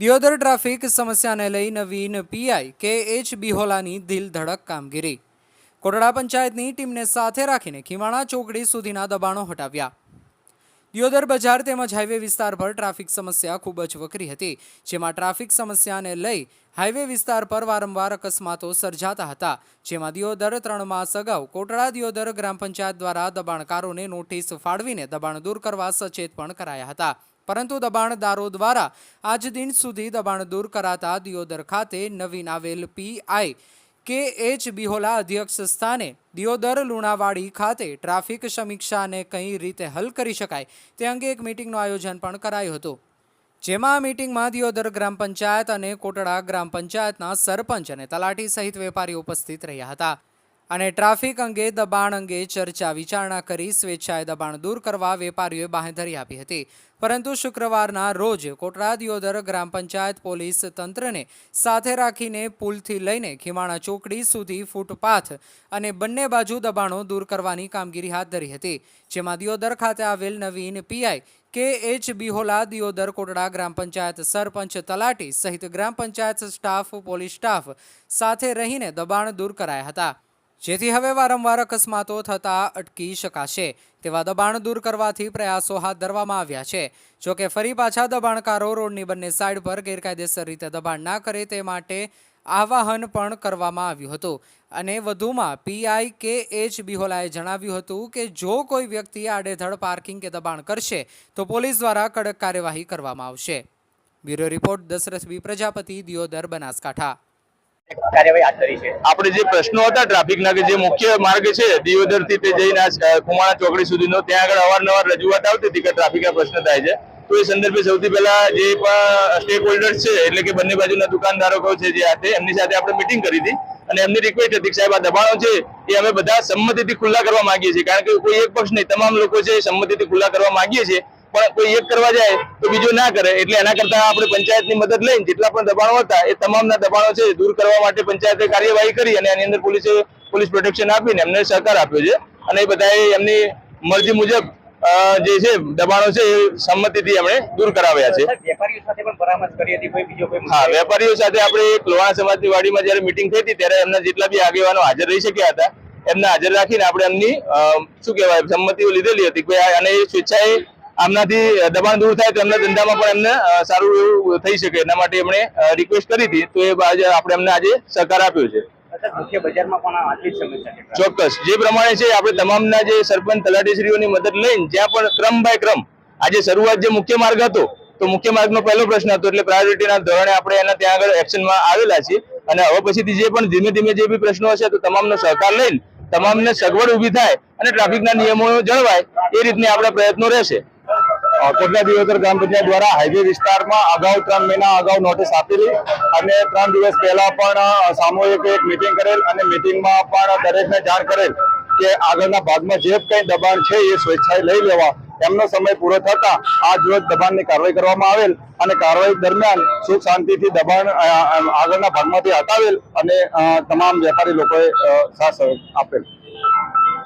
Deodar traffic સમસ્યાને લઈ નવીન PI K H બિહોલાની દિલ ધડક કામગીરી. કોટડા પંચાયતની ટીમને સાથે રાખીને ખીમાણા ચોકડી સુધીના દબાણો હટાવ્યા. દિયોદર બજાર તેમજ હાઈવે વિસ્તાર પર ટ્રાફિક સમસ્યા ખૂબ જ વકરી હતી, જેમાં ટ્રાફિક સમસ્યાને લઈ હાઈવે વિસ્તાર પર વારંવાર અકસ્માતો સર્જાતા હતા, જેમાં દિયોદર ત્રણ માસ અગાઉ કોટડા દિયોદર ગ્રામ પંચાયત દ્વારા દબાણકારોને નોટિસ ફાળવીને દબાણ દૂર કરવા સચેત પણ કરાયા હતા. પરંતુ દબાણદારો દ્વારા આજ દિન સુધી દબાણ દૂર કરાતા દિયોદર ખાતે નવીન આવેલ પીઆઈ કે એચ બિહોલા અધ્યક્ષ સ્થાને દિયોદર લુણાવાડી ખાતે ટ્રાફિક સમીક્ષાને કઈ રીતે હલ કરી શકાય તે અંગે એક મિટિંગનું આયોજન પણ કરાયું હતું. જેમાં આ મિટિંગમાં દિયોદર ગ્રામ પંચાયત અને કોટડા ગ્રામ પંચાયતના સરપંચ અને તલાટી સહિત વેપારીઓ ઉપસ્થિત રહ્યા હતા. અને ટ્રાફિક અંગે દબાણ અંગે ચર્ચા વિચારણા કરી સ્વેચ્છાએ દબાણ દૂર કરવા વેપારીઓએ બાંહેધરી આપી હતી. પરંતુ શુક્રવારના રોજ કોટડા દિયોદર ગ્રામ પંચાયત પોલીસ તંત્રને સાથે રાખીને પુલથી લઈને ખીમાણા ચોકડી સુધી ફૂટપાથ અને બંને બાજુ દબાણો દૂર કરવાની કામગીરી હાથ ધરી હતી, જેમાં દિયોદર ખાતે આવેલ નવીન PI K H Bihola, Deodar Kotda gram panchayat sarpanch તલાટી સહિત gram panchayat staff, police staff સાથે રહીને દબાણ દૂર કરાયા હતા. જેથી હવે વારંવાર અકસ્માતો થતા અટકી શકાશે. તેવા દબાણ દૂર કરવાથી પ્રયાસો હાથ ધરવામાં આવ્યા છે. જોકે ફરી પાછા દબાણકારો રોડની બંને સાઈડ પર ગેરકાયદેસર રીતે દબાણ ના કરે તે માટે આવાહન પણ કરવામાં આવ્યું હતું. અને વધુમાં પીઆઈ કે એચ બિહોલાએ જણાવ્યું હતું કે જો કોઈ વ્યક્તિ આડેધડ પાર્કિંગ કે દબાણ કરશે, તો પોલીસ દ્વારા કડક કાર્યવાહી કરવામાં આવશે. Bureau report Dashrath B Prajapati, Deodar, Banaskantha કાર્યવાહી હાથ ધરી છે આપણે જે પ્રશ્નો હતા ટ્રાફિકના કે જે મુખ્ય માર્ગ છે દિયોદરથી તે જઈને કુમાણા ચોકડી સુધીનો, ત્યાં આગળ અવારનવાર રજૂઆત આવતી હતી કે ટ્રાફિકના પ્રશ્ન થાય છે. તો એ સંદર્ભે સૌથી પહેલા જે સ્ટેક હોલ્ડર્સ છે, એટલે કે બંને બાજુના દુકાનદારો છે જે હાથે એમની સાથે આપણે મિટિંગ કરી હતી. અને એમની રિક્વેસ્ટ હતી સાહેબ આ દબાણો છે એ અમે બધા સંમતિથી ખુલ્લા કરવા માંગીએ છીએ. કારણ કે કોઈ એક પક્ષ નહીં, તમામ લોકો છે સંમતિથી ખુલ્લા કરવા માંગીએ છીએ. પણ કોઈ એક કરવા જાય તો બીજો ના કરે. એટલે એના કરતા આપણે પંચાયતની મદદ લઈને જેટલા પણ દબાણો હતા એ તમામના દબાણો છે દૂર કરવા માટે પંચાયતે કાર્યવાહી કરી અને એની અંદર પોલીસે પોલીસ પ્રોટેક્શન આપીને એમને સહકાર આપ્યો છે. અને એ બધાએ એમની મરજી મુજબ જે છે દબાણો છે એ સંમતિથી એમણે દૂર કરાવ્યા છે. વેપારીઓ સાથે પણ પરામર્શ કરી હતી કોઈ બીજો કોઈ હા વેપારીઓ સાથે આપણે લોહાણા સમાજની વાડીમાં જયારે મિટિંગ થઈ હતી ત્યારે એમના જેટલા બી આગેવાનો હાજર રહી શક્યા હતા એમને હાજર રાખીને આપણે એમની શું કહેવાય સંમતિઓ લીધેલી હતી કે ભાઈ આ- અને એ સ્વેચ્છાએ આમનાથી દબાણ દૂર થાય તો એમના ધંધામાં પણ એમને સારું એવું થઈ શકે. એના માટે એમણે રિક્વેસ્ટ કરી હતી. તો એ આપણે એમને આજે સહકાર આપ્યો છે. છે. ચોક્કસ. જે પ્રમાણે છે આપણે તમામના જે સરપંચ તલાટીશ્રીઓની મદદ લઈને જ્યાં પણ ક્રમ બાય ક્રમ આજે શરૂઆત જે મુખ્ય માર્ગ હતો તો મુખ્ય માર્ગનો પહેલો પ્રશ્ન હતો એટલે પ્રાયોરિટીના ધોરણે આપણે એના ત્યાં આગળ એક્શનમાં આવેલા છીએ. અને હવે પછીથી જે પણ ધીમે ધીમે જે બી પ્રશ્નો હશે તો તમામનો સહકાર લઈને તમામને સગવડ ઊભી થાય અને ટ્રાફિકના નિયમો જળવાય એ રીતની આપણા પ્રયત્નો રહેશે. કોટલા દિયોદર ગ્રામ પંચાયત દ્વારા હાઈવે વિસ્તારમાં અગાઉ ત્રણ મહિના અગાઉ નોટિસ આપેલી અને ત્રણ દિવસ પહેલા પણ સામૂહિક એક મિટિંગ કરેલ અને મિટિંગમાં પણ દરેકને જાણ કરેલ કે આગળના ભાગમાં જે કંઈ દબાણ છે એ સ્વેચ્છાએ લઈ લેવા. એમનો સમય પૂરો થતા આ રોજ દબાણની કાર્યવાહી કરવામાં આવેલ અને કાર્યવાહી દરમિયાન સુખ શાંતિથી દબાણ આગળના ભાગમાંથી હટાવેલ અને તમામ વેપારી લોકોએ સાથ આપેલ.